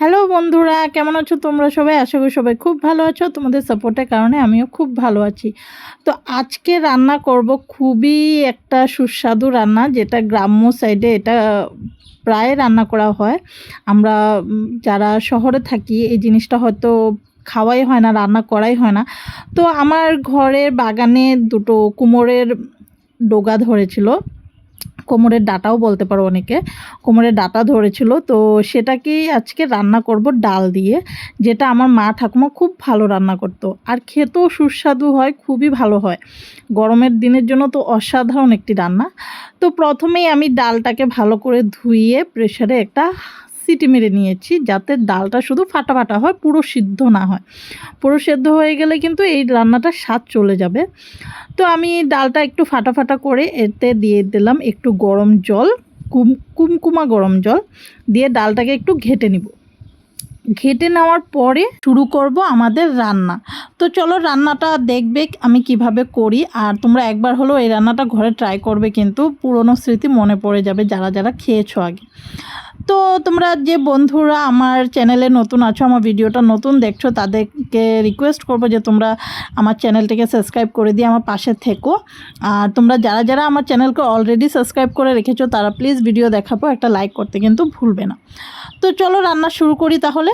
Hello বন্ধুরা, কেমন আছো তোমরা সবাই? আশা করি সবাই খুব ভালো আছো। তোমাদের সাপোর্টের কারণে আমিও খুব ভালো আছি। তো আজকে রান্না করব খুবই একটা সুস্বাদু রান্না, যেটা গ্রাম্য সাইডে এটা প্রায় রান্না করা হয়। আমরা যারা শহরে থাকি, এই জিনিসটা হয়তো খাওয়াই হয় না, রান্না করাই হয় না। তো আমার ঘরের বাগানে দুটো কুমোরের ডোগা ধরেছিল। কোমরের ডাটাও বলতে পারো অনেকে, কোমরের ডাটা ধরেছিল। তো সেটাকেই আজকে রান্না করব ডাল দিয়ে, যেটা আমার মা ঠাকুমা খুব ভালো রান্না করতো। আর খেতেও সুস্বাদু হয়, খুবই ভালো হয়। গরমের দিনের জন্য তো অসাধারণ একটি রান্না। তো প্রথমেই আমি ডালটাকে ভালো করে ধুইয়ে প্রেশারে একটা সিটি মেরে নিয়েছি যাতে ডালটা শুধু ফাটা ফাটা হয়, পুরো সিদ্ধ না হয়। পুরো সেদ্ধ হয়ে গেলে কিন্তু এই রান্নাটার স্বাদ চলে যাবে। তো আমি ডালটা একটু ফাটা ফাটা করে এতে দিয়ে দিলাম একটু গরম জল, কুম, কুমকুমা গরম জল, দিয়ে ডালটাকে একটু ঘেটে নিব। ঘেটে নেওয়ার পরে শুরু করব আমাদের রান্না। তো চলো রান্নাটা দেখবে আমি কীভাবে করি, আর তোমরা একবার হলেও এই রান্নাটা ঘরে ট্রাই করবে কিন্তু পুরনো স্মৃতি মনে পড়ে যাবে যারা যারা খেয়েছো আগে। তো তোমরা যে বন্ধুরা আমার চ্যানেলে নতুন আছো, আমার ভিডিওটা নতুন দেখছ, তাদেরকে রিকোয়েস্ট করব যে তোমরা আমার চ্যানেলটিকে সাবস্ক্রাইব করে দিয়ে আমার পাশে থেকো। আর তোমরা যারা যারা আমার চ্যানেলকে অলরেডি সাবস্ক্রাইব করে রেখেছো, তারা প্লিজ ভিডিও দেখাবো, একটা লাইক করতে কিন্তু ভুলবে না। তো চলো রান্না শুরু করি তাহলে।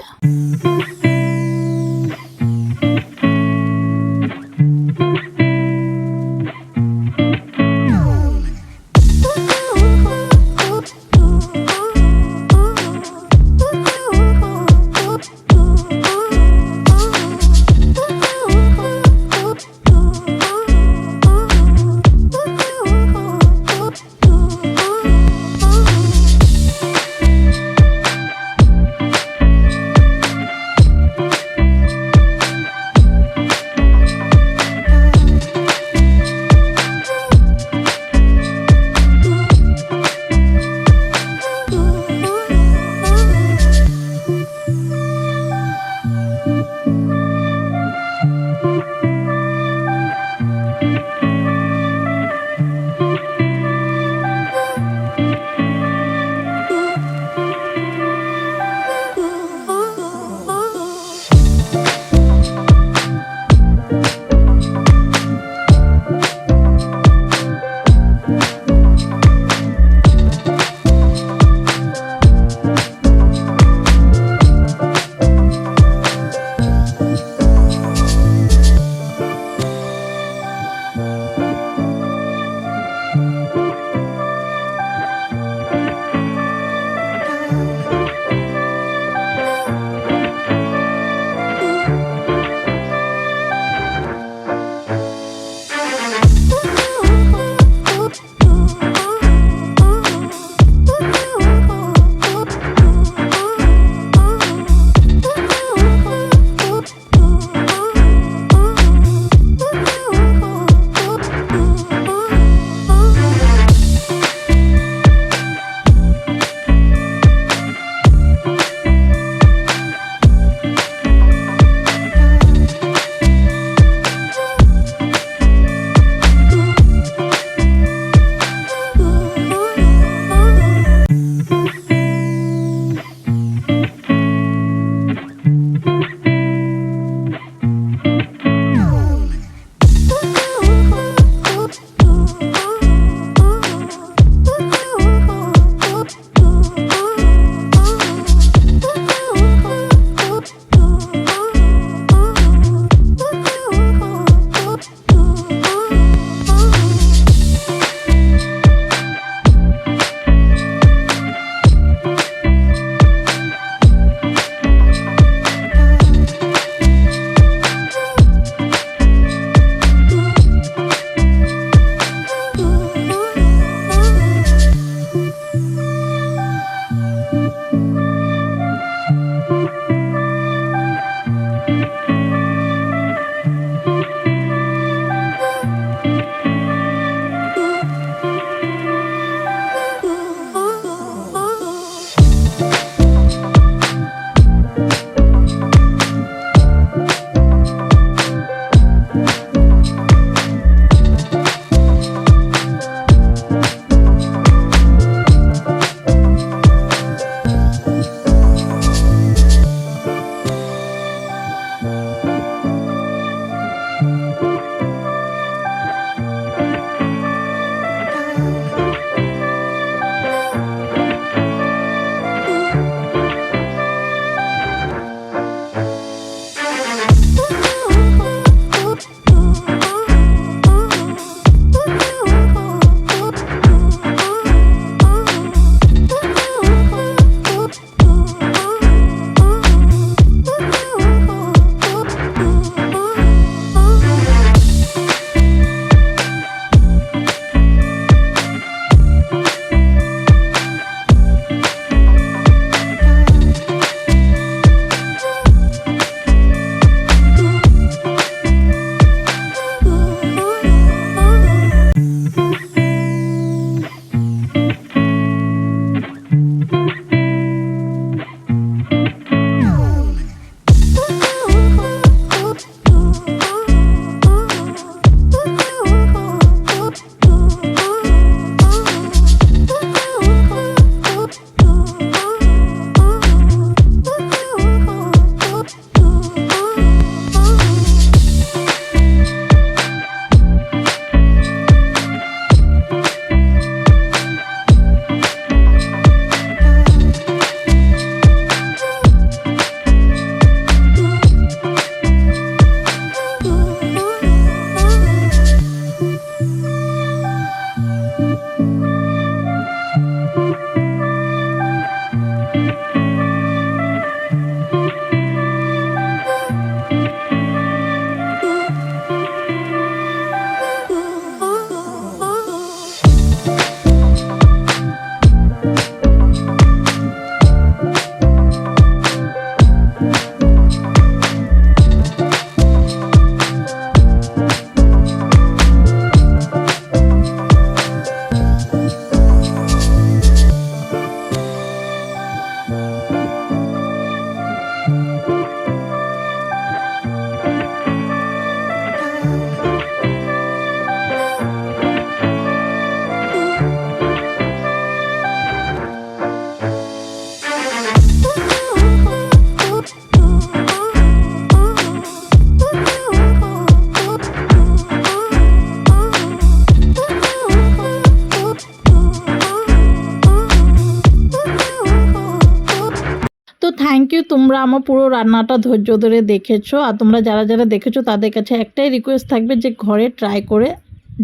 তোমরা আমার পুরো রান্নাটা ধৈর্য ধরে দেখেছ আর তোমরা যারা যারা দেখেছ তাদের কাছে একটাই রিকোয়েস্ট থাকবে যে ঘরে ট্রাই করে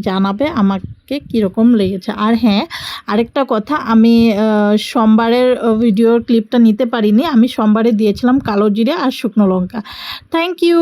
জানাবে আমাকে কীরকম লেগেছে। আর হ্যাঁ আরেকটা কথা, আমি সোমবারের ভিডিওর ক্লিপটা নিতে পারিনি। আমি সোমবারে দিয়েছিলাম কালো জিরে আর শুকনো লঙ্কা। Thank you